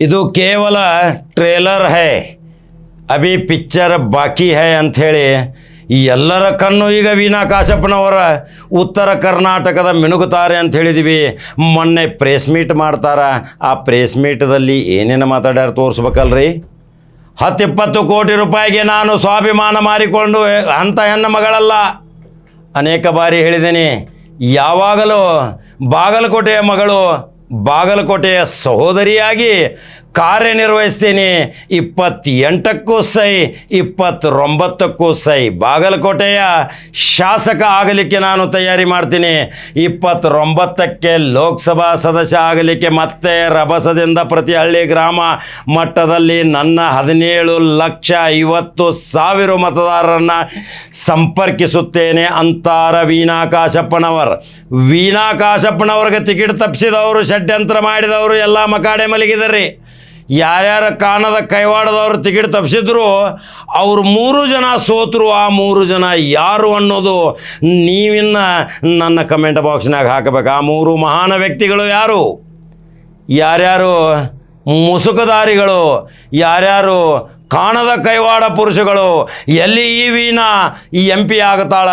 ಇದು ಕೇವಲ ಟ್ರೇಲರ್ ಹೈ. ಅಭಿ ಪಿಕ್ಚರ್ ಬಾಕಿ ಹೈ ಅಂಥೇಳಿ ಈ ಎಲ್ಲರ ಕಣ್ಣು ಈಗ ವೀಣಾ ಕಾಶಪ್ಪನವರ ಉತ್ತರ ಕರ್ನಾಟಕದ ಮಿನುಗುತ್ತಾರೆ ಅಂತ ಹೇಳಿದ್ವಿ. ಮೊನ್ನೆ ಪ್ರೆಸ್ ಮೀಟ್ ಮಾಡ್ತಾರ. ಆ ಪ್ರೆಸ್ ಮೀಟ್ದಲ್ಲಿ ಏನೇನು ಮಾತಾಡ್ಯಾರ ತೋರಿಸ್ಬೇಕಲ್ರಿ? ಹತ್ತಿಪ್ಪತ್ತು ಕೋಟಿ ರೂಪಾಯಿಗೆ ನಾನು ಸ್ವಾಭಿಮಾನ ಮಾರಿಕೊಂಡು ಅಂತ ಹೆಣ್ಣು ಮಗಳಲ್ಲ. ಅನೇಕ ಬಾರಿ ಹೇಳಿದ್ದೀನಿ. ಯಾವಾಗಲೂ ಬಾಗಲಕೋಟೆಯ ಮಗಳು ಬಾಗಲಕೋಟೆಯ ಸಹೋದರಿಯಾಗಿ ಕಾರ್ಯನಿರ್ವಹಿಸ್ತೀನಿ. ಇಪ್ಪತ್ತೆಂಟಕ್ಕೂ ಸೈ, ಇಪ್ಪತ್ತೊಂಬತ್ತಕ್ಕೂ ಸೈ. ಬಾಗಲಕೋಟೆಯ ಶಾಸಕ ಆಗಲಿಕ್ಕೆ ನಾನು ತಯಾರಿ ಮಾಡ್ತೀನಿ. ಇಪ್ಪತ್ತೊಂಬತ್ತಕ್ಕೆ ಲೋಕಸಭಾ ಸದಸ್ಯ ಆಗಲಿಕ್ಕೆ ಮತ್ತೆ ರಭಸದಿಂದ ಪ್ರತಿ ಹಳ್ಳಿ ಗ್ರಾಮ ಮಟ್ಟದಲ್ಲಿ ನನ್ನ ಹದಿನೇಳು ಲಕ್ಷ ಐವತ್ತು ಸಾವಿರ ಮತದಾರರನ್ನು ಸಂಪರ್ಕಿಸುತ್ತೇನೆ ಅಂತಾರ ವೀಣಾ ಕಾಶಪ್ಪನವರ್. ವೀಣಾ ಕಾಶಪ್ಪನವ್ರಿಗೆ ಟಿಕೆಟ್ ತಪ್ಪಿಸಿದವರು ಷಡ್ಯಂತ್ರ ಮಾಡಿದವರು ಎಲ್ಲ ಮಕಾಡೆ ಮಲಗಿದರಿ. ಯಾರ್ಯಾರ ಕಾಣದ ಕೈವಾಡದವರು ಟಿಕೆಟ್ ತಪ್ಪಿಸಿದ್ರು ಅವರು ಮೂರು ಜನ ಸೋತರು, ಆ ಮೂರು ಜನ ಯಾರು ಅನ್ನೋದು ನೀವಿನ್ನ ನನ್ನ ಕಮೆಂಟ್ ಬಾಕ್ಸ್ನಾಗ ಹಾಕಬೇಕು. ಆ ಮೂರು ಮಹಾನ ವ್ಯಕ್ತಿಗಳು ಯಾರು? ಯಾರ್ಯಾರು ಮುಸುಕದಾರಿಗಳು? ಯಾರ್ಯಾರು ಕಾಣದ ಕೈವಾಡ ಪುರುಷಗಳು. ಎಲ್ಲಿ ಈ ವೀಣಾ? ಈ ಎಂ ಪಿ ಆಗುತ್ತಾಳ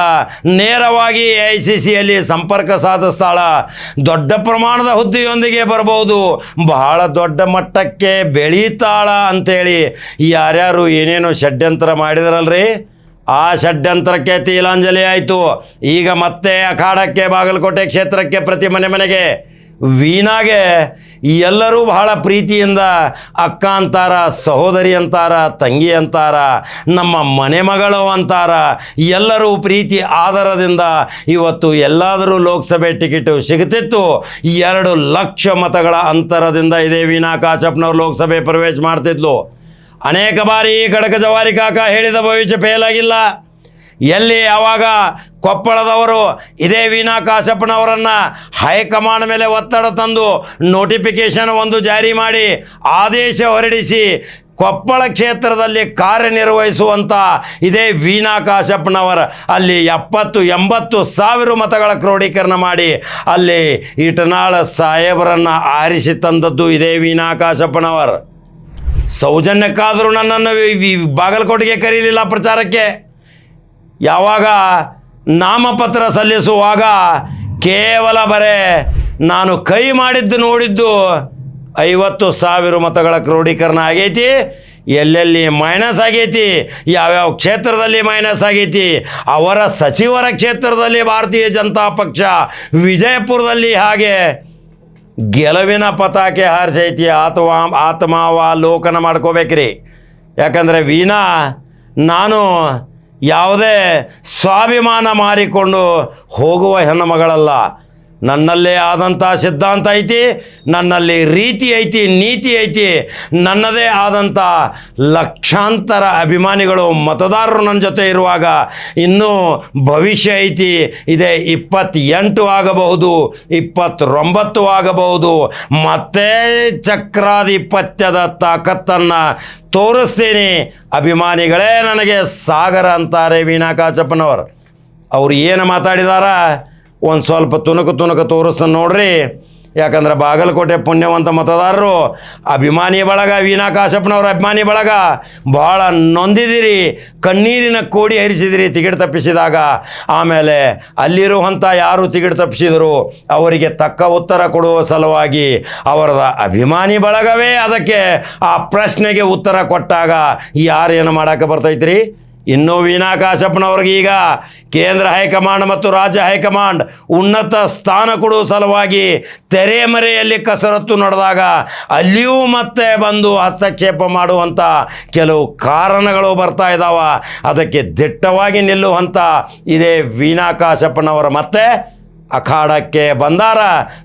ನೇರವಾಗಿ ಎ ಐ ಸಿ ಸಿಯಲ್ಲಿ ಸಂಪರ್ಕ ಸಾಧಿಸ್ತಾಳ. ದೊಡ್ಡ ಪ್ರಮಾಣದ ಹುದ್ದೆಯೊಂದಿಗೆ ಬರಬಹುದು. ಬಹಳ ದೊಡ್ಡ ಮಟ್ಟಕ್ಕೆ ಬೆಳೀತಾಳ ಅಂತೇಳಿ. ಯಾರ್ಯಾರು ಏನೇನು ಷಡ್ಯಂತ್ರ ಮಾಡಿದ್ರಲ್ರಿ? ಆ ಷಡ್ಯಂತ್ರಕ್ಕೆ ತೀಲಾಂಜಲಿ ಆಯಿತು. ಈಗ ಮತ್ತೆ ಅಖಾಡಕ್ಕೆ ಬಾಗಲಕೋಟೆ ಕ್ಷೇತ್ರಕ್ಕೆ ಪ್ರತಿ ಮನೆ ಮನೆಗೆ. ವೀಣಾಗೆ ಎಲ್ಲರೂ ಬಹಳ ಪ್ರೀತಿಯಿಂದ ಅಕ್ಕ ಅಂತಾರ, ಸಹೋದರಿ ಅಂತಾರ, ತಂಗಿ ಅಂತಾರ, ನಮ್ಮ ಮನೆ ಮಗಳು ಅಂತಾರ, ಎಲ್ಲರೂ ಪ್ರೀತಿ ಆಧಾರದಿಂದ ಇವತ್ತು ಎಲ್ಲಾದರೂ ಲೋಕಸಭೆ ಟಿಕೆಟು ಸಿಗುತ್ತಿತ್ತು. ಎರಡು ಲಕ್ಷ ಮತಗಳ ಅಂತರದಿಂದ ಇದೇ ವೀಣಾ ಕಾಚಪ್ಪನವ್ರು ಲೋಕಸಭೆ ಪ್ರವೇಶ ಮಾಡ್ತಿದ್ಲು. ಅನೇಕ ಬಾರಿ ಕಡಕ ಜವಾರಿ ಕಾಕ ಹೇಳಿದ ಭವಿಷ್ಯ ಫೇಲ್ ಆಗಿಲ್ಲ ಎಲ್ಲಿ ಯಾವಾಗ ಕೊಪ್ಪಳದವರು ಇದೇ ವೀಣಾ ಕಾಶಪ್ಪನವರನ್ನು ಹೈಕಮಾಂಡ್ ಮೇಲೆ ಒತ್ತಡ ತಂದು ನೋಟಿಫಿಕೇಶನ್ ಒಂದು ಜಾರಿ ಮಾಡಿ ಆದೇಶ ಹೊರಡಿಸಿ ಕೊಪ್ಪಳ ಕ್ಷೇತ್ರದಲ್ಲಿ ಕಾರ್ಯನಿರ್ವಹಿಸುವಂಥ ಇದೇ ವೀಣಾ ಕಾಶಪ್ಪನವರ, ಅಲ್ಲಿ ಎಪ್ಪತ್ತು, ಎಂಬತ್ತು ಸಾವಿರ ಮತಗಳ ಕ್ರೋಢೀಕರಣ ಮಾಡಿ ಅಲ್ಲಿ ಇಟನಾಳ ಸಾಹೇಬರನ್ನು ಆರಿಸಿ ತಂದದ್ದು ಇದೇ ವೀಣಾ ಕಾಶಪ್ಪನವರ್. ಸೌಜನ್ಯಕ್ಕಾದರೂ ನನ್ನನ್ನು ಬಾಗಲಕೋಟೆಗೆ ಕರೀಲಿಲ್ಲ ಪ್ರಚಾರಕ್ಕೆ. ಯಾವಾಗ ನಾಮಪತ್ರ ಸಲ್ಲಿಸುವಾಗ ಕೇವಲ ಬರೇ ನಾನು ಕೈ ಮಾಡಿದ್ದು ನೋಡಿದ್ದು ಐವತ್ತು ಸಾವಿರ ಮತಗಳ ಕ್ರೋಢೀಕರಣ ಆಗೈತಿ. ಎಲ್ಲೆಲ್ಲಿ ಮೈನಸ್ ಆಗೈತಿ, ಯಾವ್ಯಾವ ಕ್ಷೇತ್ರದಲ್ಲಿ ಮೈನಸ್ ಆಗೈತಿ, ಅವರ ಸಚಿವರ ಕ್ಷೇತ್ರದಲ್ಲಿ ಭಾರತೀಯ ಜನತಾ ಪಕ್ಷ ವಿಜಯಪುರದಲ್ಲಿ ಹಾಗೆ ಗೆಲುವಿನ ಪತಾಕೆ ಹಾರಿಸೈತಿ. ಆತ್ಮ, ಆತ್ಮಾವಲೋಕನ ಮಾಡ್ಕೋಬೇಕ್ರಿ. ಯಾಕಂದರೆ ವೀಣಾ, ನಾನು ಯಾವುದೇ ಸ್ವಾಭಿಮಾನ ಮಾರಿಕೊಂಡು ಹೋಗುವ ಹೆಣ್ಣು ಮಗಳಲ್ಲ. ನನ್ನಲ್ಲೇ ಆದಂಥ ಸಿದ್ಧಾಂತ ಐತಿ, ನನ್ನಲ್ಲಿ ರೀತಿ ಐತಿ, ನೀತಿ ಐತಿ, ನನ್ನದೇ ಆದಂಥ ಲಕ್ಷಾಂತರ ಅಭಿಮಾನಿಗಳು, ಮತದಾರರು ನನ್ನ ಜೊತೆ ಇರುವಾಗ ಇನ್ನೂ ಭವಿಷ್ಯ ಐತಿ. ಇದೇ ಇಪ್ಪತ್ತೆಂಟು ಆಗಬಹುದು, ಇಪ್ಪತ್ತೊಂಬತ್ತು ಆಗಬಹುದು. ಮತ್ತೆ ಚಕ್ರಾಧಿಪತ್ಯದ ತಾಕತ್ತನ್ನು ತೋರಿಸ್ತೀನಿ. ಅಭಿಮಾನಿಗಳೇ ನನಗೆ ಸಾಗರ ಅಂತಾರೆ ವೀಣಾ ಕಾಚಪ್ಪನವರು. ಅವ್ರು ಏನು ಮಾತಾಡಿದಾರ? ಒಂದು ಸ್ವಲ್ಪ ತುಣುಕು ತುಣುಕು ತೋರಿಸ್ ನೋಡ್ರಿ. ಯಾಕಂದ್ರೆ ಬಾಗಲಕೋಟೆ ಪುಣ್ಯವಂತ ಮತದಾರರು ಅಭಿಮಾನಿ ಬಳಗ, ವೀಣಾ ಕಾಶಪ್ಪನವ್ರ ಅಭಿಮಾನಿ ಬಳಗ, ಭಾಳ ನೊಂದಿದಿರಿ, ಕಣ್ಣೀರಿನ ಕೋಡಿ ಹರಿಸಿದಿರಿ ಟಿಕೆಟ್ ತಪ್ಪಿಸಿದಾಗ. ಆಮೇಲೆ ಅಲ್ಲಿರುವಂಥ ಯಾರು ಟಿಕೆಟ್ ತಪ್ಪಿಸಿದರು, ಅವರಿಗೆ ತಕ್ಕ ಉತ್ತರ ಕೊಡುವ ಸಲುವಾಗಿ ಅವರದ ಅಭಿಮಾನಿ ಬಳಗವೇ ಅದಕ್ಕೆ ಆ ಪ್ರಶ್ನೆಗೆ ಉತ್ತರ ಕೊಟ್ಟಾಗ ಯಾರೇನು ಮಾಡೋಕ್ಕೆ ಬರ್ತೈತ್ರಿ? ಇನ್ನು ವೀಣಾ ಕಾಶಪ್ಪನವ್ರಿಗೆ ಈಗ ಕೇಂದ್ರ ಹೈಕಮಾಂಡ್ ಮತ್ತು ರಾಜ್ಯ ಹೈಕಮಾಂಡ್ ಉನ್ನತ ಸ್ಥಾನ ಕೊಡುವ ಸಲುವಾಗಿ ತೆರೆಮರೆಯಲ್ಲಿ ಕಸರತ್ತು ನಡೆದಾಗ ಅಲ್ಲಿಯೂ ಮತ್ತೆ ಬಂದು ಹಸ್ತಕ್ಷೇಪ ಮಾಡುವಂಥ ಕೆಲವು ಕಾರಣಗಳು ಬರ್ತಾ ಇದ್ದಾವೆ ಅದಕ್ಕೆ ದಿಟ್ಟವಾಗಿ ನಿಲ್ಲುವಂಥ ಇದೇ ವೀಣಾ ಕಾಶಪ್ಪನವರ ಮತ್ತೆ ಅಖಾಡಕ್ಕೆ ಬಂದಾರ.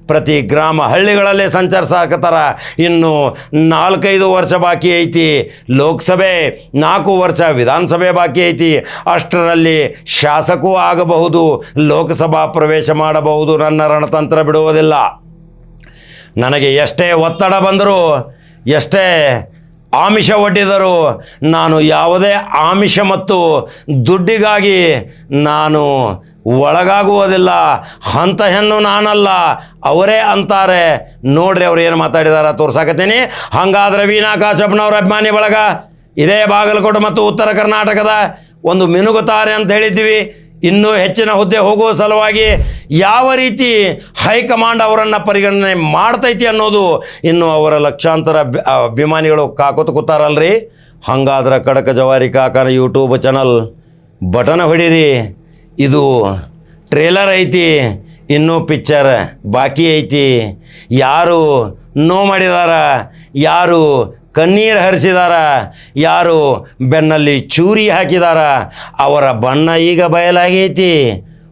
ಪ್ರತಿ ಗ್ರಾಮ ಹಳ್ಳಿಗಳಲ್ಲಿ ಸಂಚರಿಸಾಕತ್ತಾರ ಇನ್ನು ನಾಲ್ಕೈದು ವರ್ಷ ಬಾಕಿ ಐತಿ. ಲೋಕಸಭೆ, ನಾಲ್ಕು ವರ್ಷ ವಿಧಾನಸಭೆ ಬಾಕಿ ಐತಿ. ಅಷ್ಟರಲ್ಲಿ ಶಾಸಕೂ ಆಗಬಹುದು, ಲೋಕಸಭಾ ಪ್ರವೇಶ ಮಾಡಬಹುದು. ನನ್ನ ರಣತಂತ್ರ ಬಿಡುವುದಿಲ್ಲ. ನನಗೆ ಎಷ್ಟೇ ಒತ್ತಡ ಬಂದರೂ, ಎಷ್ಟೇ ಆಮಿಷ ಒಡ್ಡಿದರು, ನಾನು ಯಾವುದೇ ಆಮಿಷ ಮತ್ತು ದುಡ್ಡಿಗಾಗಿ ನಾನು ಒಳಗಾಗುವುದಿಲ್ಲ. ಅಂಥ ಹೆಣ್ಣು ನಾನಲ್ಲ. ಅವರೇ ಅಂತಾರೆ. ನೋಡ್ರಿ ಅವ್ರು ಏನು ಮಾತಾಡಿದಾರ ತೋರ್ಸಾಕತ್ತೀನಿ. ಹಂಗಾದ್ರೆ ವೀಣಾ ಕಾಶಪ್ಪನವ್ರ ಅಭಿಮಾನಿ ಬಳಗ, ಇದೇ ಬಾಗಲಕೋಟೆ ಮತ್ತು ಉತ್ತರ ಕರ್ನಾಟಕದ ಒಂದು ಮಿನುಗುತ್ತಾರೆ ಅಂತ ಹೇಳಿದ್ವಿ ಇನ್ನೂ ಹೆಚ್ಚಿನ ಹುದ್ದೆ ಹೋಗುವ ಸಲುವಾಗಿ ಯಾವ ರೀತಿ ಹೈಕಮಾಂಡ್ ಅವರನ್ನು ಪರಿಗಣನೆ ಮಾಡ್ತೈತಿ ಅನ್ನೋದು ಇನ್ನು ಅವರ ಲಕ್ಷಾಂತರ ಅಭಿ- ಅಭಿಮಾನಿಗಳು ಕಾಕೋತ ಕೂತಾರಲ್ರಿ. ಹಂಗಾದ್ರೆ ಕಡಕ ಜವಾರಿ ಕಾಕನ ಯೂಟ್ಯೂಬ್ ಚಾನಲ್ ಬಟನ್ ಹೊಡೀರಿ. ಇದು ಟ್ರೇಲರ್ ಐತಿ, ಇನ್ನೂ ಪಿಕ್ಚರ್ ಬಾಕಿ ಐತಿ. ಯಾರು ನೋ ಮಾಡಿದಾರ, ಯಾರು ಕಣ್ಣೀರು ಹರಿಸಿದಾರ, ಯಾರು ಬೆನ್ನಲ್ಲಿ ಚೂರಿ ಹಾಕಿದಾರ, ಅವರ ಬಣ್ಣ ಈಗ ಬಯಲಾಗೈತಿ.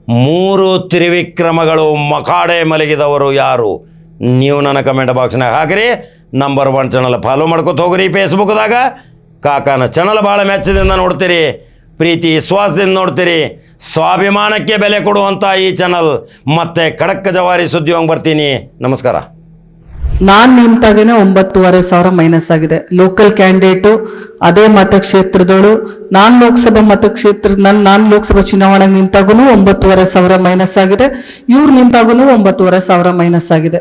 ಮೂರು ತ್ರಿವಿಕ್ರಮಗಳು ಮಕಾಡೆ ಮಲಗಿದವರು ಯಾರು? ನೀವು ನನ್ನ ಕಮೆಂಟ್ ಬಾಕ್ಸ್ನಾಗ ಹಾಕಿರಿ. ನಂಬರ್ ಒನ್ ಚಾನಲ್ ಫಾಲೋ ಮಾಡ್ಕೊತ ಹೋಗ್ರಿ ಫೇಸ್ಬುಕ್ದಾಗ ಕಾಕನ ಚಾನಲ್ ಭಾಳ ಮೆಚ್ಚದಿಂದ ನೋಡ್ತೀರಿ. ಪ್ರೀತಿ ವಿಶ್ವಾಸದಿಂದ ನೋಡ್ತೀರಿ. ಸ್ವಾಭಿಮಾನಕ್ಕೆ ಬೆಲೆ ಕೊಡುವಂಥ ಈ ಚಾನಲ್ ಮತ್ತೆ ಖಡಕ್ ಜವಾರಿ ಸುದ್ದಿ ಹೋಗಿ ಬರ್ತೀನಿ. ನಮಸ್ಕಾರ. ನಾನ್ ನಿಂತಾಗೇನೆ ಒಂಬತ್ತುವರೆ ಸಾವಿರ ಮೈನಸ್ ಆಗಿದೆ. ಲೋಕಲ್ ಕ್ಯಾಂಡಿಡೇಟು ಅದೇ ಮತಕ್ಷೇತ್ರದಳು ನಾನ್ ಲೋಕಸಭಾ ಮತಕ್ಷೇತ್ರ, ನನ್, ನಾನ್ ಲೋಕಸಭಾ ಚುನಾವಣೆಗೆ ನಿಂತಾಗೂ ಒಂಬತ್ತುವರೆ ಸಾವಿರ ಮೈನಸ್ ಆಗಿದೆ. ಇವ್ರು ನಿಂತಾಗೂ ಒಂಬತ್ತುವರೆ ಸಾವಿರ ಮೈನಸ್ ಆಗಿದೆ.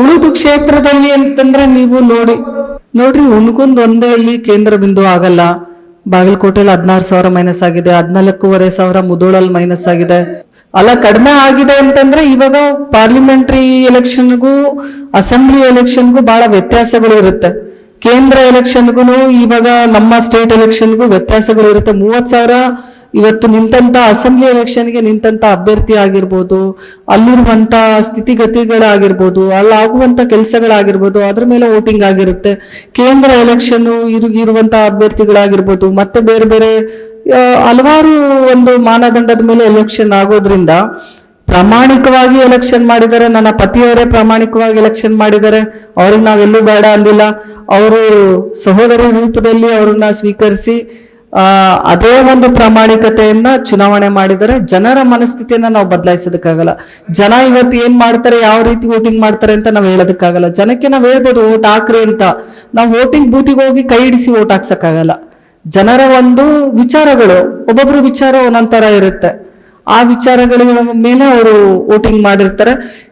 ಉಳಿದು ಕ್ಷೇತ್ರದಲ್ಲಿ ಅಂತಂದ್ರೆ ನೀವು ನೋಡಿ, ನೋಡ್ರಿ ಉಣ್ಗೊಂದು ಒಂದೇ ಇಲ್ಲಿ ಕೇಂದ್ರ ಬಿಂದು ಆಗಲ್ಲ. ಬಾಗಲಕೋಟೆಯಲ್ಲಿ ಹದಿನಾರು ಸಾವಿರ ಮೈನಸ್ ಆಗಿದೆ. ಹದಿನಾಲ್ಕೂವರೆ ಸಾವಿರ ಮುದೋಳಲ್ಲಿ ಮೈನಸ್ ಆಗಿದೆ. ಅಲ್ಲ, ಕಡಿಮೆ ಆಗಿದೆ ಅಂತಂದ್ರೆ ಇವಾಗ ಪಾರ್ಲಿಮೆಂಟ್ರಿ ಎಲೆಕ್ಷನ್ಗೂ ಅಸೆಂಬ್ಲಿ ಎಲೆಕ್ಷನ್ಗೂ ಬಹಳ ವ್ಯತ್ಯಾಸಗಳು ಇರುತ್ತೆ. ಕೇಂದ್ರ ಎಲೆಕ್ಷನ್ಗೂ ಇವಾಗ ನಮ್ಮ ಸ್ಟೇಟ್ ಎಲೆಕ್ಷನ್ಗೂ ವ್ಯತ್ಯಾಸಗಳು ಇರುತ್ತೆ. ಮೂವತ್ ಸಾವಿರ ಇವತ್ತು ನಿಂತಂತ ಅಸೆಂಬ್ಲಿ ಎಲೆಕ್ಷನ್ಗೆ ನಿಂತಂತ ಅಭ್ಯರ್ಥಿ ಆಗಿರ್ಬೋದು, ಅಲ್ಲಿರುವಂತ ಸ್ಥಿತಿಗತಿಗಳಾಗಿರ್ಬೋದು, ಅಲ್ಲಾಗುವಂತ ಕೆಲಸಗಳಾಗಿರ್ಬೋದು, ಅದ್ರ ಮೇಲೆ ವೋಟಿಂಗ್ ಆಗಿರುತ್ತೆ. ಕೇಂದ್ರ ಎಲೆಕ್ಷನ್ ಇರುವಂತ ಅಭ್ಯರ್ಥಿಗಳಾಗಿರ್ಬೋದು, ಮತ್ತೆ ಬೇರೆ ಬೇರೆ ಹಲವಾರು ಒಂದು ಮಾನದಂಡದ ಮೇಲೆ ಎಲೆಕ್ಷನ್ ಆಗೋದ್ರಿಂದ ಪ್ರಾಮಾಣಿಕವಾಗಿ ಎಲೆಕ್ಷನ್ ಮಾಡಿದ್ದಾರೆ ನನ್ನ ಪತಿಯವರೇ ಪ್ರಾಮಾಣಿಕವಾಗಿ ಎಲೆಕ್ಷನ್ ಮಾಡಿದ್ದಾರೆ ಅವ್ರಿಗೆ ನಾವೆಲ್ಲೂ ಬೇಡ ಅಂದಿಲ್ಲ. ಅವರು ಸಹೋದರಿ ರೂಪದಲ್ಲಿ ಅವ್ರನ್ನ ಸ್ವೀಕರಿಸಿ ಅದೇ ಒಂದು ಪ್ರಾಮಾಣಿಕತೆಯನ್ನ ಚುನಾವಣೆ ಮಾಡಿದರೆ ಜನರ ಮನಸ್ಥಿತಿಯನ್ನ ನಾವು ಬದಲಾಯಿಸೋದಕ್ಕಾಗಲ್ಲ. ಜನ ಇವತ್ತು ಏನ್ ಮಾಡ್ತಾರೆ, ಯಾವ ರೀತಿ ವೋಟಿಂಗ್ ಮಾಡ್ತಾರೆ ಅಂತ ನಾವು ಹೇಳೋದಕ್ಕಾಗಲ್ಲ. ಜನಕ್ಕೆ ನಾವು ಹೇಳ್ಬೋದು, ವೋಟ್ ಹಾಕ್ರಿ ಅಂತ. ನಾವು ವೋಟಿಂಗ್ ಬೂತಿಗೆ ಹೋಗಿ ಕೈ ಹಿಡಿಸಿ ವೋಟ್ ಹಾಕ್ಸಕ್ಕಾಗಲ್ಲ. ಜನರ ಒಂದು ವಿಚಾರಗಳು, ಒಬ್ಬೊಬ್ರು ವಿಚಾರ ಒಂದೊಂದ್ ಇರುತ್ತೆ. ಆ ವಿಚಾರಗಳ ಮೇಲೆ ಅವರು ವೋಟಿಂಗ್ ಮಾಡಿರ್ತಾರೆ.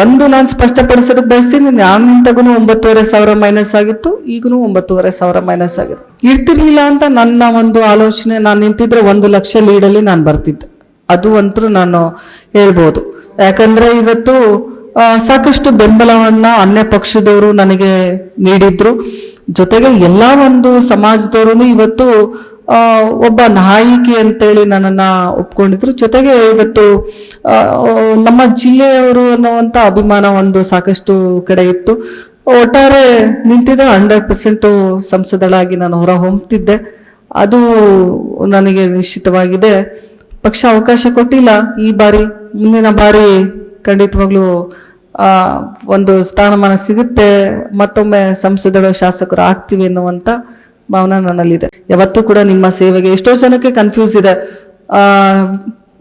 ಒಂದು ನಾನು ಸ್ಪಷ್ಟಪಡಿಸೋದಕ್ಕೆ ಬಯಸ್ತೀನಿ, ನಾನು ನಿಂತಾಗೂ ಒಂಬತ್ತುವರೆ ಸಾವಿರ ಮೈನಸ್ ಆಗಿತ್ತು ಈಗೂ ಒಂಬತ್ತೂವರೆ ಸಾವಿರ ಮೈನಸ್ ಆಗಿದೆ. ಇರ್ತಿರ್ಲಿಲ್ಲ ಅಂತ ನನ್ನ ಒಂದು ಆಲೋಚನೆ, ನಾನು ನಿಂತಿದ್ರೆ ಒಂದು ಲಕ್ಷ ಲೀಡಲ್ಲಿ ನಾನು ಬರ್ತಿದ್ದೆ. ಅದು ಅಂತೂ ನಾನು ಹೇಳ್ಬೋದು. ಯಾಕಂದ್ರೆ ಇವತ್ತು ಸಾಕಷ್ಟು ಬೆಂಬಲವನ್ನ ಅನ್ಯ ಪಕ್ಷದವರು ನನಗೆ ನೀಡಿದ್ರು. ಜೊತೆಗೆ ಎಲ್ಲ ಒಂದು ಸಮಾಜದವರು ಇವತ್ತು ಒಬ್ಬ ನಾಯಕಿ ಅಂತೇಳಿ ನನ್ನನ್ನ ಒಪ್ಕೊಂಡಿದ್ರು. ಜೊತೆಗೆ ಇವತ್ತು ನಮ್ಮ ಜಿಲ್ಲೆಯವರು ಅನ್ನುವಂತ ಅಭಿಮಾನ ಒಂದು ಸಾಕಷ್ಟು ಕಡೆ ಇತ್ತು. ಒಟ್ಟಾರೆ ನಿಂತಿದ್ದೆ ಹಂಡ್ರೆಡ್ ಪರ್ಸೆಂಟು ಸಂಸದಳಾಗಿ ನಾನು ಹೊರ ಹೊಮ್ತಿದ್ದೆ ಅದು ನನಗೆ ನಿಶ್ಚಿತವಾಗಿದೆ. ಪಕ್ಷ ಅವಕಾಶ ಕೊಟ್ಟಿಲ್ಲ. ಈ ಬಾರಿ, ಮುಂದಿನ ಬಾರಿ ಖಂಡಿತವಾಗ್ಲೂ ಒಂದು ಸ್ಥಾನಮಾನ ಸಿಗುತ್ತೆ. ಮತ್ತೊಮ್ಮೆ ಸಂಸದರು ಶಾಸಕರು ಆಗ್ತೀವಿ ಅನ್ನುವಂತ ಭಾವನೆ ನನ್ನಲ್ಲಿದೆ. ಯಾವತ್ತೂ ಕೂಡ ನಿಮ್ಮ ಸೇವೆಗೆ ಎಷ್ಟೋ ಜನಕ್ಕೆ ಕನ್ಫ್ಯೂಸ್ ಇದೆ.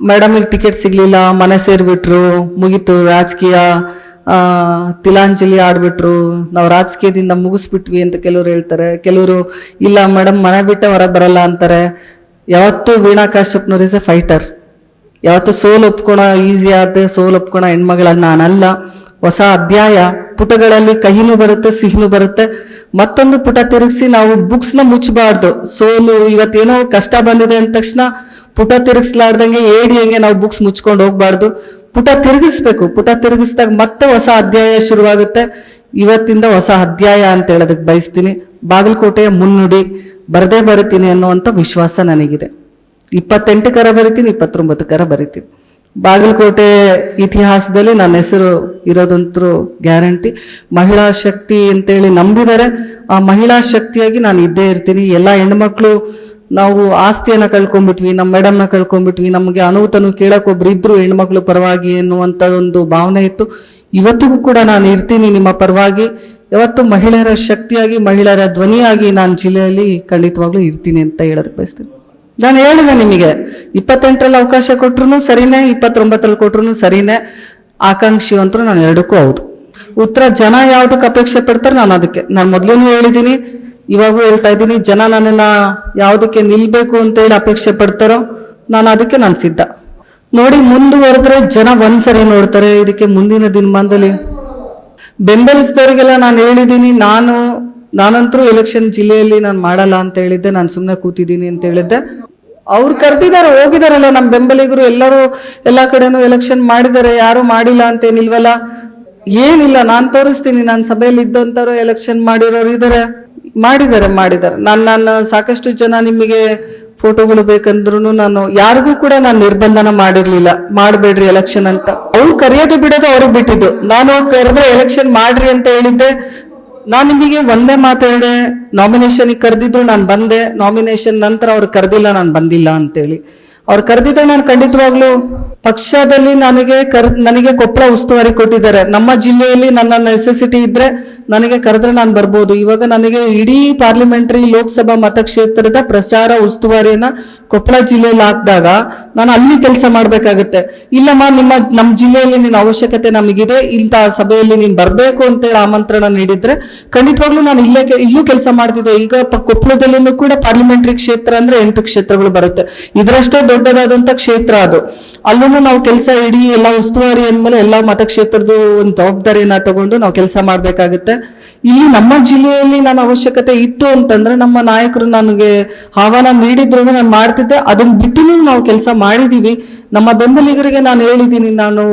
ಮೇಡಮ್ ಟಿಕೆಟ್ ಸಿಗ್ಲಿಲ್ಲ, ಮನೆ ಸೇರ್ಬಿಟ್ರು, ಮುಗಿತು, ರಾಜಕೀಯ ತಿಲಾಂಜಲಿ ಆಡ್ಬಿಟ್ರು. ನಾವು ರಾಜಕೀಯದಿಂದ ಮುಗಿಸ್ಬಿಟ್ವಿ ಅಂತ ಕೆಲವರು ಹೇಳ್ತಾರೆ. ಕೆಲವರು, ಇಲ್ಲ ಮೇಡಮ್ ಮನೆ ಬಿಟ್ಟೆ ಹೊರಗೆ ಬರಲ್ಲ ಅಂತಾರೆ. ಯಾವತ್ತೂ ವೀಣಾ ಕಾಶ್ಯಪ್ನವ್ರ ಇಸ್ ಎ ಫೈಟರ್ ಯಾವತ್ತೂ ಸೋಲು ಒಪ್ಕೋಣ ಈಸಿ ಆದ ಸೋಲು ಒಪ್ಕೋಣ ಹೆಣ್ಮಗಳನ್ನ ನಾನಲ್ಲ. ಹೊಸ ಅಧ್ಯಾಯ, ಪುಟಗಳಲ್ಲಿ ಕಹಿನೂ ಬರುತ್ತೆ, ಸಿಹಿನೂ ಬರುತ್ತೆ. ಮತ್ತೊಂದು ಪುಟ ತಿರುಗಿಸಿ ನಾವು ಬುಕ್ಸ್ನ ಮುಚ್ಚಬಾರ್ದು. ಸೋಲು ಇವತ್ತೇನೋ ಕಷ್ಟ ಬಂದಿದೆ ಅಂದ ತಕ್ಷಣ ಪುಟ ತಿರುಗಿಸ್ಲಾರ್ದಂಗೆ ಏಡಿ ಹಂಗೆ ನಾವು ಬುಕ್ಸ್ ಮುಚ್ಕೊಂಡು ಹೋಗ್ಬಾರ್ದು. ಪುಟ ತಿರುಗಿಸ್ಬೇಕು. ಪುಟ ತಿರುಗಿಸಿದಾಗ ಮತ್ತೆ ಹೊಸ ಅಧ್ಯಾಯ ಶುರುವಾಗುತ್ತೆ. ಇವತ್ತಿಂದ ಹೊಸ ಅಧ್ಯಾಯ ಅಂತ ಹೇಳೋದಕ್ಕೆ ಬಯಸ್ತೀನಿ. ಬಾಗಲಕೋಟೆಯ ಮುನ್ನುಡಿ, ಬರದೇ ಬರುತ್ತೀನಿ ಅನ್ನುವಂಥ ವಿಶ್ವಾಸ ನನಗಿದೆ. ಇಪ್ಪತ್ತೆಂಟು ಕರ ಬರಿತೀನಿ, ಇಪ್ಪತ್ತೊಂಬತ್ತು ಕರ ಬರಿತೀನಿ. ಬಾಗಲಕೋಟೆ ಇತಿಹಾಸದಲ್ಲಿ ನನ್ನ ಹೆಸರು ಇರೋದಂತೂ ಗ್ಯಾರಂಟಿ. ಮಹಿಳಾ ಶಕ್ತಿ ಅಂತೇಳಿ ನಂಬಿದರೆ ಆ ಮಹಿಳಾ ಶಕ್ತಿಯಾಗಿ ನಾನು ಇದ್ದೇ ಇರ್ತೀನಿ. ಎಲ್ಲ ಹೆಣ್ಮಕ್ಳು ನಾವು ಆಸ್ತಿಯನ್ನ ಕಳ್ಕೊಂಡ್ಬಿಟ್ವಿ ನಮ್ಮ ಮೇಡಮ್ನ ಕಳ್ಕೊಂಡ್ಬಿಟ್ವಿ, ನಮಗೆ ಅನುತನು ಕೇಳಕ್ ಒಬ್ರು ಇದ್ರು ಹೆಣ್ಮಕ್ಳು ಪರವಾಗಿ ಎನ್ನುವಂತ ಒಂದು ಭಾವನೆ ಇತ್ತು. ಇವತ್ತಿಗೂ ಕೂಡ ನಾನು ಇರ್ತೀನಿ ನಿಮ್ಮ ಪರವಾಗಿ. ಯಾವತ್ತು ಮಹಿಳೆಯರ ಶಕ್ತಿಯಾಗಿ, ಮಹಿಳೆಯರ ಧ್ವನಿಯಾಗಿ ನಾನು ಜಿಲ್ಲೆಯಲ್ಲಿ ಖಂಡಿತವಾಗ್ಲೂ ಇರ್ತೀನಿ ಅಂತ ಹೇಳೋದಕ್ಕೆ ಬಯಸ್ತೀನಿ. ನಾನು ಹೇಳಿದೆ ನಿಮಗೆ, ಇಪ್ಪತ್ತೆಂಟರಲ್ಲಿ ಅವಕಾಶ ಕೊಟ್ರು ಸರಿನೇ, ಇಪ್ಪತ್ತೊಂಬತ್ತರಲ್ಲಿ ಕೊಟ್ರು ಸರಿನೇ, ಆಕಾಂಕ್ಷಿ ಅಂತೂ ನಾನು ಎರಡಕ್ಕೂ ಹೌದು. ಉತ್ತರ ಜನ ಯಾವ್ದಕ್ಕೆ ಅಪೇಕ್ಷೆ ಪಡ್ತಾರೆ ನಾನು ಅದಕ್ಕೆ. ನಾನು ಮೊದ್ಲೇನು ಹೇಳಿದ್ದೀನಿ, ಇವಾಗೂ ಹೇಳ್ತಾ ಇದ್ದೀನಿ, ಜನ ನನ್ನನ್ನ ಯಾವುದಕ್ಕೆ ನಿಲ್ಬೇಕು ಅಂತ ಹೇಳಿ ಅಪೇಕ್ಷೆ ಪಡ್ತಾರೋ, ನಾನು ಅದಕ್ಕೆ ನಾನು ಸಿದ್ಧ. ನೋಡಿ, ಮುಂದುವರೆದ್ರೆ ಜನ ಒಂದ್ಸರಿ ನೋಡ್ತಾರೆ, ಇದಕ್ಕೆ ಮುಂದಿನ ದಿನಮಾನದಲ್ಲಿ. ಬೆಂಬಲಿಸಿದವರಿಗೆಲ್ಲ ನಾನು ಹೇಳಿದ್ದೀನಿ, ನಾನು ನಾನಂತರೂ ಎಲೆಕ್ಷನ್ ಜಿಲ್ಲೆಯಲ್ಲಿ ನಾನು ಮಾಡಲ್ಲ ಅಂತ ಹೇಳಿದ್ದೆ, ನಾನು ಸುಮ್ಮನೆ ಕೂತಿದ್ದೀನಿ ಅಂತ ಹೇಳಿದ್ದೆ. ಅವ್ರು ಕರೆದಿದ್ದಾರೆ, ಹೋಗಿದಾರಲ್ಲ ನಮ್ಮ ಬೆಂಬಲಿಗರು, ಎಲ್ಲರೂ ಎಲ್ಲಾ ಕಡೆನೂ ಎಲೆಕ್ಷನ್ ಮಾಡಿದ್ದಾರೆ, ಯಾರು ಮಾಡಿಲ್ಲ ಅಂತೇನಿಲ್ವಲ್ಲ? ಏನಿಲ್ಲ, ನಾನು ತೋರಿಸ್ತೀನಿ, ನಾನು ಸಭೆಯಲ್ಲಿ ಇದ್ದಂಥವ್ರು ಎಲೆಕ್ಷನ್ ಮಾಡಿರೋರು ಇದಾರೆ. ಮಾಡಿದ್ದಾರೆ ಮಾಡಿದ್ದಾರೆ. ನಾನು ನಾನು ಸಾಕಷ್ಟು ಜನ ನಿಮಗೆ ಫೋಟೋಗಳು ಬೇಕಂದ್ರೂ ನಾನು, ಯಾರಿಗೂ ಕೂಡ ನಾನು ನಿರ್ಬಂಧನ ಮಾಡಿರ್ಲಿಲ್ಲ. ಮಾಡಬೇಡ್ರಿ ಎಲೆಕ್ಷನ್ ಅಂತ. ಅವ್ರು ಕರೆಯೋದು ಬಿಡೋದು ಅವ್ರಿಗೆ ಬಿಟ್ಟಿದ್ದು. ನಾನು ಕರೆದ್ರೆ ಎಲೆಕ್ಷನ್ ಮಾಡ್ರಿ ಅಂತ ಹೇಳಿದ್ದೆ. ನಾನು ನಿಮಗೆ ಒಂದೇ ಮಾತು ಹೇಳಿದೆ ನಾಮಿನೇಷನ್ ಕರೆದಿದ್ರು ನಾನು ಬಂದೆ ನಾಮಿನೇಷನ್ ನಂತರ ಅವ್ರು ಕರೆದಿಲ್ಲ, ನಾನು ಬಂದಿಲ್ಲ ಅಂತೇಳಿ. ಅವ್ರು ಕರೆದಿದ್ರೆ ನಾನು ಖಂಡಿತವಾಗ್ಲೂ ಪಕ್ಷದಲ್ಲಿ ನನಗೆ ಕರ್, ನನಗೆ ಕೊಪ್ಪಳ ಉಸ್ತುವಾರಿ ಕೊಟ್ಟಿದ್ದಾರೆ. ನಮ್ಮ ಜಿಲ್ಲೆಯಲ್ಲಿ ನನ್ನ ನೆಸೆಸಿಟಿ ಇದ್ರೆ ನನಗೆ ಕರೆದ್ರೆ ನಾನು ಬರ್ಬೋದು. ಇವಾಗ ನನಗೆ ಇಡೀ ಪಾರ್ಲಿಮೆಂಟರಿ ಲೋಕಸಭಾ ಮತಕ್ಷೇತ್ರದ ಪ್ರಚಾರ ಉಸ್ತುವಾರಿಯನ್ನ ಕೊಪ್ಪಳ ಜಿಲ್ಲೆಯಲ್ಲಿ ಹಾಕಿದಾಗ ನಾನು ಅಲ್ಲಿ ಕೆಲಸ ಮಾಡ್ಬೇಕಾಗತ್ತೆ. ಇಲ್ಲಮ್ಮ, ನಿಮ್ಮ ನಮ್ಮ ಜಿಲ್ಲೆಯಲ್ಲಿ ನಿನ್ನ ಅವಶ್ಯಕತೆ ನಮಗಿದೆ. ಇಂಥ ಸಭೆಯಲ್ಲಿ ನೀನ್ ಬರ್ಬೇಕು ಅಂತೇಳಿ ಆಮಂತ್ರಣ ನೀಡಿದ್ರೆ ಖಂಡಿತವಾಗ್ಲೂ ನಾನು ಇಲ್ಲೇ ಇಲ್ಲೂ ಕೆಲಸ ಮಾಡ್ತಿದ್ದೆ. ಈಗ ಕೊಪ್ಪಳದಲ್ಲೂ ಕೂಡ ಪಾರ್ಲಿಮೆಂಟರಿ ಕ್ಷೇತ್ರ ಅಂದ್ರೆ ಎಂಟು ಕ್ಷೇತ್ರಗಳು ಬರುತ್ತೆ. ಇದರಷ್ಟೇ ದೊಡ್ಡದಾದಂತ ಕ್ಷೇತ್ರ ಅದು. ಅಲ್ಲೂ ನಾವು ಕೆಲಸ ಇಡೀ ಎಲ್ಲ ಉಸ್ತುವಾರಿ ಅಂದ್ಮೇಲೆ ಎಲ್ಲ ಮತಕ್ಷೇತ್ರದ ಒಂದು ಜವಾಬ್ದಾರಿಯನ್ನ ತಗೊಂಡು ನಾವು ಕೆಲಸ ಮಾಡಬೇಕಾಗುತ್ತೆ. ಇಲ್ಲಿ ನಮ್ಮ ಜಿಲ್ಲೆಯಲ್ಲಿ ನಾನು ಅವಶ್ಯಕತೆ ಇತ್ತು ಅಂತಂದ್ರೆ ನಮ್ಮ ನಾಯಕರು ನನಗೆ ಆಹ್ವಾನ ನೀಡಿದ್ರು ಅಂದ್ರೆ ನಾನು ಮಾಡ್ತಿದ್ದೆ. ಅದನ್ನ ಬಿಟ್ಟು ನಾವು ಕೆಲಸ ಮಾಡಿದೀವಿ. ನಮ್ಮ ಬೆಂಬಲಿಗರಿಗೆ ನಾನು ಹೇಳಿದ್ದೀನಿ ನಾನು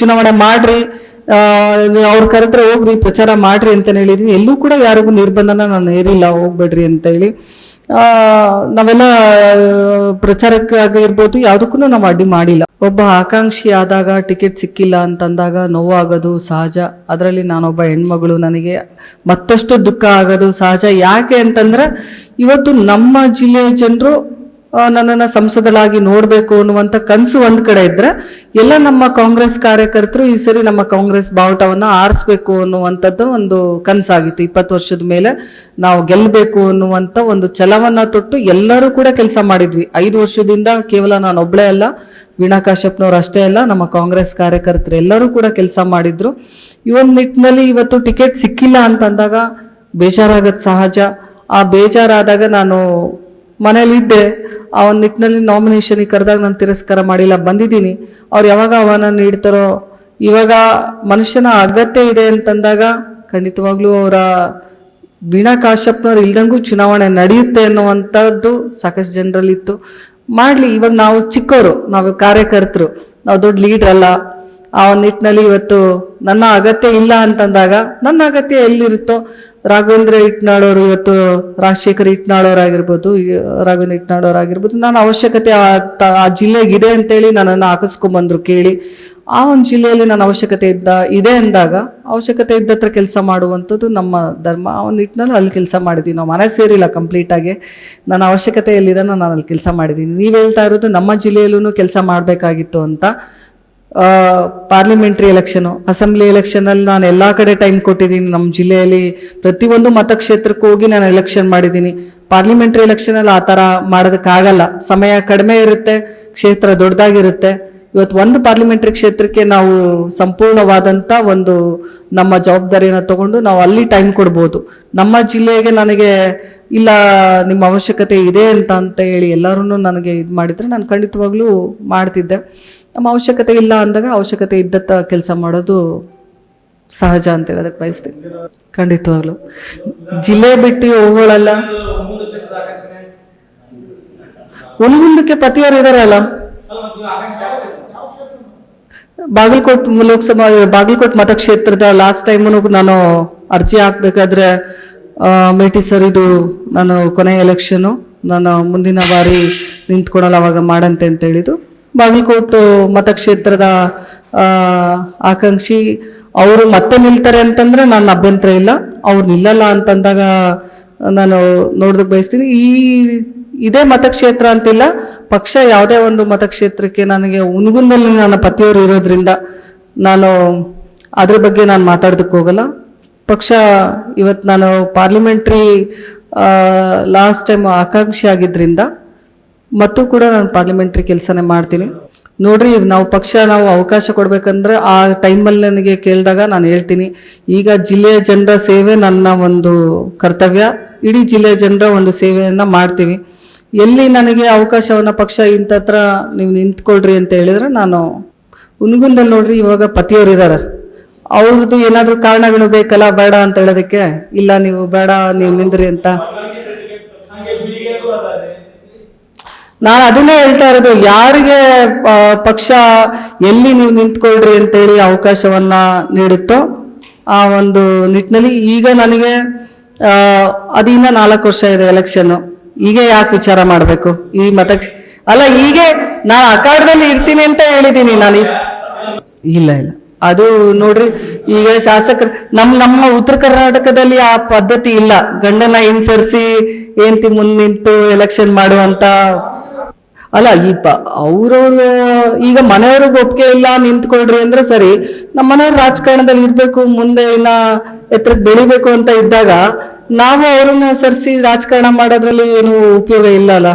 ಚುನಾವಣೆ ಮಾಡ್ರಿ ಅವ್ರ ಕರೆದ್ರೆ ಹೋಗ್ರಿ, ಪ್ರಚಾರ ಮಾಡ್ರಿ ಅಂತ ಹೇಳಿದೀನಿ. ಎಲ್ಲೂ ಕೂಡ ಯಾರಿಗೂ ನಿರ್ಬಂಧನ ನಾನು ಏರಿಲ್ಲ ಹೋಗ್ಬೇಡ್ರಿ ಅಂತ ಹೇಳಿ. ನಾವೆಲ್ಲ ಪ್ರಚಾರಕ್ಕೆ ಆಗಿರ್ಬೋದು ಯಾವುದಕ್ಕೂ ನಾವು ಅಡ್ಡಿ ಮಾಡಿಲ್ಲ. ಒಬ್ಬ ಆಕಾಂಕ್ಷಿ ಆದಾಗ ಟಿಕೆಟ್ ಸಿಕ್ಕಿಲ್ಲ ಅಂತಂದಾಗ ನೋವಾಗೋದು ಸಹಜ. ಅದರಲ್ಲಿ ನಾನೊಬ್ಬ ಹೆಣ್ಮಗಳು ನನಗೆ ಮತ್ತಷ್ಟು ದುಃಖ ಆಗೋದು ಸಹಜ. ಯಾಕೆ ಅಂತಂದ್ರೆ, ಇವತ್ತು ನಮ್ಮ ಜಿಲ್ಲೆಯ ಜನರು ನನ್ನನ್ನ ಸಂಸದಳಾಗಿ ನೋಡಬೇಕು ಅನ್ನುವಂತ ಕನಸು ಒಂದು ಕಡೆ ಇದ್ರೆ ಎಲ್ಲ ನಮ್ಮ ಕಾಂಗ್ರೆಸ್ ಕಾರ್ಯಕರ್ತರು ಈ ಸರಿ ನಮ್ಮ ಕಾಂಗ್ರೆಸ್ ಬಾವುಟವನ್ನು ಆರಿಸ್ಬೇಕು ಅನ್ನುವಂಥದ್ದು ಒಂದು ಕನಸಾಗಿತ್ತು. ಇಪ್ಪತ್ತು ವರ್ಷದ ಮೇಲೆ ನಾವು ಗೆಲ್ಲಬೇಕು ಅನ್ನುವಂತ ಒಂದು ಛಲವನ್ನು ತೊಟ್ಟು ಎಲ್ಲರೂ ಕೂಡ ಕೆಲಸ ಮಾಡಿದ್ವಿ. ಐದು ವರ್ಷದಿಂದ ಕೇವಲ ನಾನು ಒಬ್ಬಳೇ ಅಲ್ಲ, ವೀಣಾ ಕಾಶ್ಯಪ್ನವ್ರು ಅಷ್ಟೇ ಅಲ್ಲ, ನಮ್ಮ ಕಾಂಗ್ರೆಸ್ ಕಾರ್ಯಕರ್ತರು ಎಲ್ಲರೂ ಕೂಡ ಕೆಲಸ ಮಾಡಿದ್ರು. ಈ ಒಂದು ನಿಟ್ಟಿನಲ್ಲಿ ಇವತ್ತು ಟಿಕೆಟ್ ಸಿಕ್ಕಿಲ್ಲ ಅಂತಂದಾಗ ಬೇಜಾರಾಗದ್ ಸಹಜ. ಆ ಬೇಜಾರಾದಾಗ ನಾನು ಮನೇಲಿ ಇದ್ದೆ ಆ ಒಂದು ನಿಟ್ಟಿನಲ್ಲಿ ನಾಮಿನೇಷನ್ ಕರೆದಾಗ ನಾನು ತಿರಸ್ಕಾರ ಮಾಡಿಲ್ಲ, ಬಂದಿದ್ದೀನಿ. ಅವ್ರು ಯಾವಾಗ ಆಹ್ವಾನ ನೀಡ್ತಾರೋ, ಇವಾಗ ಮನುಷ್ಯನ ಅಗತ್ಯ ಇದೆ ಅಂತಂದಾಗ ಖಂಡಿತವಾಗ್ಲೂ ಅವರ ವೀಣಾ ಕಾಶ್ಯಪ್ನವ್ರು ಇಲ್ದಂಗೂ ಚುನಾವಣೆ ನಡೆಯುತ್ತೆ ಅನ್ನುವಂಥದ್ದು ಸಾಕಷ್ಟು ಜನರಲ್ಲಿ ಇತ್ತು ಮಾಡ್ಲಿ, ಇವಾಗ ನಾವು ಚಿಕ್ಕವರು ನಾವು ಕಾರ್ಯಕರ್ತರು, ನಾವು ದೊಡ್ಡ ಲೀಡರ್ ಅಲ್ಲ. ಆ ಒಂದ್ ನಿಟ್ಟಿನಲ್ಲಿ ಇವತ್ತು ನನ್ನ ಅಗತ್ಯ ಇಲ್ಲ ಅಂತಂದಾಗ ನನ್ನ ಅಗತ್ಯ ಎಲ್ಲಿರುತ್ತೋ ರಾಘವೇಂದ್ರ ಇಟ್ನಾಳವರು ಇವತ್ತು ರಾಜಶೇಖರ್ ಇಟ್ನಾಳವರಾಗಿರ್ಬೋದು ರಾಘವೇಂದ್ರ ಇಟ್ನಾಳವರಾಗಿರ್ಬೋದು ನಾನು ಅವಶ್ಯಕತೆ ಆ ಜಿಲ್ಲೆಗೆ ಇದೆ ಅಂತೇಳಿ ನನ್ನನ್ನು ಹಾಕಿಸ್ಕೊಂಬಂದ್ರು ಕೇಳಿ. ಆ ಒಂದು ಜಿಲ್ಲೆಯಲ್ಲಿ ನಾನು ಅವಶ್ಯಕತೆ ಇದ್ದ, ಇದೆ ಅಂದಾಗ ಅವಶ್ಯಕತೆ ಇದ್ದ ಹತ್ರ ಕೆಲಸ ಮಾಡುವಂಥದ್ದು ನಮ್ಮ ಧರ್ಮ. ಆ ಒಂದು ನಿಟ್ಟಿನಲ್ಲಿ ಅಲ್ಲಿ ಕೆಲಸ ಮಾಡಿದ್ದೀವಿ ನಾವು ಮನೆ ಸೇರಿಲ್ಲ ಕಂಪ್ಲೀಟ್ ಆಗಿ. ನನ್ನ ಅವಶ್ಯಕತೆ ಎಲ್ಲಿದೆ ನಾನು ಅಲ್ಲಿ ಕೆಲಸ ಮಾಡಿದ್ದೀನಿ ನೀವು ಹೇಳ್ತಾ ಇರೋದು ನಮ್ಮ ಜಿಲ್ಲೆಯಲ್ಲೂ ಕೆಲಸ ಮಾಡಬೇಕಾಗಿತ್ತು ಅಂತ. ಪಾರ್ಲಿಮೆಂಟ್ರಿ ಎಲೆಕ್ಷನು ಅಸೆಂಬ್ಲಿ ಎಲೆಕ್ಷನಲ್ಲಿ ನಾನು ಎಲ್ಲಾ ಕಡೆ ಟೈಮ್ ಕೊಟ್ಟಿದ್ದೀನಿ. ನಮ್ಮ ಜಿಲ್ಲೆಯಲ್ಲಿ ಪ್ರತಿಯೊಂದು ಮತಕ್ಷೇತ್ರಕ್ಕೂ ಹೋಗಿ ನಾನು ಎಲೆಕ್ಷನ್ ಮಾಡಿದ್ದೀನಿ. ಪಾರ್ಲಿಮೆಂಟ್ರಿ ಎಲೆಕ್ಷನಲ್ಲಿ ಆ ಥರ ಮಾಡೋದಕ್ಕಾಗಲ್ಲ ಸಮಯ ಕಡಿಮೆ ಇರುತ್ತೆ, ಕ್ಷೇತ್ರ ದೊಡ್ಡದಾಗಿರುತ್ತೆ. ಇವತ್ತು ಒಂದು ಪಾರ್ಲಿಮೆಂಟ್ರಿ ಕ್ಷೇತ್ರಕ್ಕೆ ನಾವು ಸಂಪೂರ್ಣವಾದಂತ ಒಂದು ನಮ್ಮ ಜವಾಬ್ದಾರಿಯನ್ನು ತಗೊಂಡು ನಾವು ಅಲ್ಲಿ ಟೈಮ್ ಕೊಡ್ಬೋದು. ನಮ್ಮ ಜಿಲ್ಲೆಗೆ ನನಗೆ ಇಲ್ಲ, ನಿಮ್ಮ ಅವಶ್ಯಕತೆ ಇದೆ ಅಂತ ಅಂತ ಹೇಳಿ ಎಲ್ಲರೂ ನನಗೆ ಇದು ಮಾಡಿದ್ರೆ ನಾನು ಖಂಡಿತವಾಗ್ಲೂ ಮಾಡ್ತಿದ್ದೆ. ನಮ್ಮ ಅವಶ್ಯಕತೆ ಇಲ್ಲ ಅಂದಾಗ ಅವಶ್ಯಕತೆ ಇದ್ದತ್ತ ಕೆಲಸ ಮಾಡೋದು ಸಹಜ ಅಂತ ಹೇಳೋದಕ್ಕೆ ಬಯಸ್ತೀನಿ. ಖಂಡಿತವಾಗ್ಲು. ಜಿಲ್ಲೆ ಬಿಟ್ಟು ಹೋಗೋಳಲ್ಲ. ಮುಂದಕ್ಕೆ ಪತಿಯವರು ಇದಾರಲ್ಲ ಬಾಗಲಕೋಟ್ ಲೋಕಸಭಾ, ಬಾಗಲಕೋಟ್ ಮತಕ್ಷೇತ್ರದ ಲಾಸ್ಟ್ ಟೈಮ್ ನಾನು ಅರ್ಜಿ ಹಾಕ್ಬೇಕಾದ್ರೆ ಮೇಟಿ ಸರ್ ಇದು ನಾನು ಕೊನೆ ಎಲೆಕ್ಷನ್ ನಾನು ಮುಂದಿನ ಬಾರಿ ನಿಂತ್ಕೊಳಲ್ಲ, ಅವಾಗ ಮಾಡಂತೆ ಅಂತ ಹೇಳಿದ್ದು. ಬಾಗಲಕೋಟ್ ಮತಕ್ಷೇತ್ರದ ಆಕಾಂಕ್ಷಿ, ಅವರು ಮತ್ತೆ ನಿಲ್ತಾರೆ ಅಂತಂದ್ರೆ ನನ್ನ ಅಭ್ಯಂತರ ಇಲ್ಲ. ಅವ್ರು ನಿಲ್ಲಲ್ಲ ಅಂತಂದಾಗ ನಾನು ನೋಡೋದಕ್ಕೆ ಬಯಸ್ತೀನಿ. ಈ ಇದೇ ಮತಕ್ಷೇತ್ರ ಅಂತಿಲ್ಲ. ಪಕ್ಷ ಯಾವುದೇ ಒಂದು ಮತಕ್ಷೇತ್ರಕ್ಕೆ ನನಗೆ ಉನ್ಗುಂದಲ್ಲಿ ನನ್ನ ಪತಿಯವರು ಇರೋದ್ರಿಂದ ನಾನು ಅದ್ರ ಬಗ್ಗೆ ನಾನು ಮಾತಾಡೋದಕ್ಕೆ ಹೋಗಲ್ಲ. ಪಕ್ಷ ಇವತ್ತು ನಾನು ಪಾರ್ಲಿಮೆಂಟ್ರಿ ಲಾಸ್ಟ್ ಟೈಮ್ ಆಕಾಂಕ್ಷಿ ಆಗಿದ್ರಿಂದ ಮತ್ತು ಕೂಡ ನಾನು ಪಾರ್ಲಿಮೆಂಟ್ರಿ ಕೆಲಸನೇ ಮಾಡ್ತೀನಿ. ನೋಡ್ರಿ ನಾವು ಪಕ್ಷ ನಾವು ಅವಕಾಶ ಕೊಡ್ಬೇಕಂದ್ರೆ ಆ ಟೈಮಲ್ಲಿ ನನಗೆ ಕೇಳಿದಾಗ ನಾನು ಹೇಳ್ತೀನಿ. ಈಗ ಜಿಲ್ಲೆಯ ಜನರ ಸೇವೆ ನನ್ನ ಒಂದು ಕರ್ತವ್ಯ. ಇಡೀ ಜಿಲ್ಲೆಯ ಜನರ ಒಂದು ಸೇವೆಯನ್ನು ಮಾಡ್ತೀವಿ. ಎಲ್ಲಿ ನನಗೆ ಅವಕಾಶವನ್ನ ಪಕ್ಷ ಇಂಥತ್ರ ನೀವು ನಿಂತ್ಕೊಳ್ರಿ ಅಂತ ಹೇಳಿದ್ರೆ ನಾನು ಹುನಗುಂದಲ್ಲಿ ನೋಡ್ರಿ ಇವಾಗ ಪತಿಯವರು ಇದ್ದಾರೆ ಅವ್ರದ್ದು ಏನಾದರೂ ಕಾರಣಗಳು ಬೇಕಲ್ಲ, ಬೇಡ ಅಂತ ಹೇಳೋದಕ್ಕೆ? ಇಲ್ಲ, ನೀವು ಬೇಡ, ನೀವು ನಿಂದ್ರಿ ಅಂತ. ನಾನು ಅದನ್ನೇ ಹೇಳ್ತಾ ಇರೋದು, ಯಾರಿಗೆ ಪಕ್ಷ ಎಲ್ಲಿ ನೀವು ನಿಂತ್ಕೊಳ್ರಿ ಅಂತೇಳಿ ಅವಕಾಶವನ್ನ ನೀಡುತ್ತೋ ಆ ಒಂದು ನಿಟ್ಟಿನಲ್ಲಿ ಈಗ ನನಗೆ ಅದಿನ್ನ ನಾಲ್ಕು ವರ್ಷ ಇದೆ ಎಲೆಕ್ಷನ್ ಈಗ ಯಾಕೆ ವಿಚಾರ ಮಾಡಬೇಕು? ಈ ಮತ, ಅಲ್ಲ, ಹೀಗೆ ನಾನು ಅಖಾಡದಲ್ಲಿ ಇರ್ತೀನಿ ಅಂತ ಹೇಳಿದ್ದೀನಿ ನಾನು. ಇಲ್ಲ ಇಲ್ಲ. ಅದು ನೋಡ್ರಿ, ಈಗ ಶಾಸಕರು, ನಮ್, ನಮ್ಮ ಉತ್ತರ ಕರ್ನಾಟಕದಲ್ಲಿ ಆ ಪದ್ಧತಿ ಇಲ್ಲ. ಗಂಡನ ಹಿಂಸರಿಸಿ, ಏಂತಿ ಮುಂದ್ ನಿಂತು ಎಲೆಕ್ಷನ್ ಮಾಡುವಂತ ಅಲ್ಲ, ಈ ಪ, ಅವ್ರವ್ರ, ಈಗ ಮನೆಯವ್ರಿಗೆ ಒಪ್ಪಿಗೆ ಇಲ್ಲ ನಿಂತ್ಕೊಳ್ರಿ ಅಂದ್ರೆ ಸರಿ, ನಮ್ಮ ಮನೆಯವ್ರ ರಾಜಕಾರಣದಲ್ಲಿ ಇರ್ಬೇಕು, ಮುಂದೆ ಇನ್ನ ಎತ್ತರಕ್ಕೆ ಬೆಳಿಬೇಕು ಅಂತ ಇದ್ದಾಗ, ನಾವು ಅವ್ರನ್ನ ಸರಿಸಿ ರಾಜಕಾರಣ ಮಾಡೋದ್ರಲ್ಲಿ ಏನು ಉಪಯೋಗ ಇಲ್ಲ ಅಲ್ಲ?